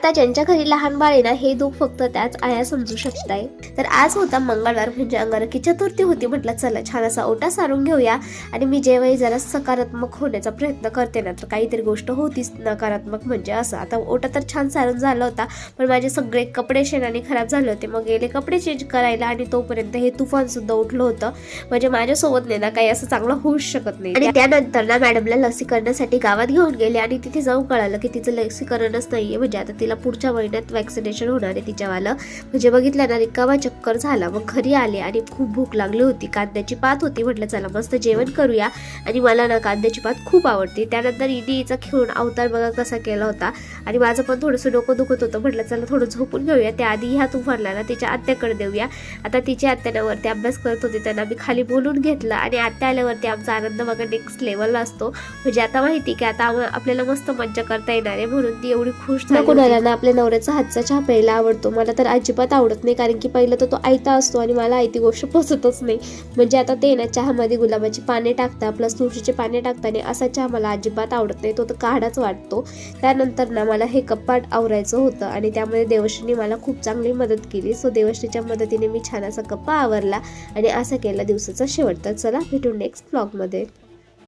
आता ज्यांच्या घरी लहान बाळ आहे ना हे दुःख फक्त त्याच आया समजू शकताय. तर आज होता मंगळवार म्हणजे अंगारकी चतुर्थी होती म्हटलं चला छान असा ओटा सारून घेऊया. आणि मी जेव्हाही जरा सकारात्मक होण्याचा प्रयत्न करते ना तर काहीतरी गोष्ट होतीच नकारात्मक म्हणजे असं. आता ओटा तर छान सारून झाला होता पण माझे सगळे कपडे शेणाने खराब झाले होते. मग गेले कपडे चेंज करायला आणि तोपर्यंत हे तुफान सुद्धा उठलं होतं. म्हणजे माझ्यासोबत नाही ना काही असं चांगलं होऊच शकत नाही. आणि त्यानंतर ना मॅडमला लसीकरणासाठी गावात घेऊन गेले आणि तिथे जाऊन कळालं की तिचं लसीकरणच नाहीये. म्हणजे आता तिला पुढच्या महिन्यात वॅक्सिनेशन होणार आहे तिच्यावालं. म्हणजे बघितलं ना रिकामा चक्कर झाला मग घरी आले आणि खूप भूक लागली होती. कांद्याची पात होती. म्हटलं चला मस्त जेवण करूया. आणि मला ना कांद्याची पात खूप आवडते. त्यानंतर इडीचा खेळून अवतार बघा कसा केला होता. आणि माझं पण थोडंसं डोकं दुखत होतं. म्हटलं चला थोडं झोपून घेऊया. त्याआधी ह्या तुफानला ना तिच्या आत्याकडे देऊया. आता तिच्या आत्यानावरती अभ्यास करत होते. त्यांना मी खाली बोलून घेतलं आणि आत्या आल्यावरती आमचा आनंद बघा नेक्स्ट लेवलला असतो. म्हणजे आता माहिती की आता आपल्याला मस्त मज्जा करता येणार आहे म्हणून ती एवढी खुश झाली सगळ्यांना आपल्या नवऱ्याचा हातचा चहा प्यायला आवडतो. मला तर अजिबात आवडत नाही कारण की पहिलं तर तो आयता असतो आणि मला आयती गोष्ट पोचतच नाही. म्हणजे आता ते ना चहामध्ये गुलाबाची पाने टाकता प्लस तुळशीचे पाने टाकता आणि असा चहा मला अजिबात आवडत नाही. तो तर काढाच वाटतो. त्यानंतर ना मला हे कप्पाट आवरायचं होतं आणि त्यामध्ये देवश्रीने मला खूप चांगली मदत केली. सो देवश्रीच्या मदतीने मी छान असा कप्पा आवरला आणि असा केला दिवसाचा शेवट तर चला भेटू नेक्स्ट ब्लॉगमध्ये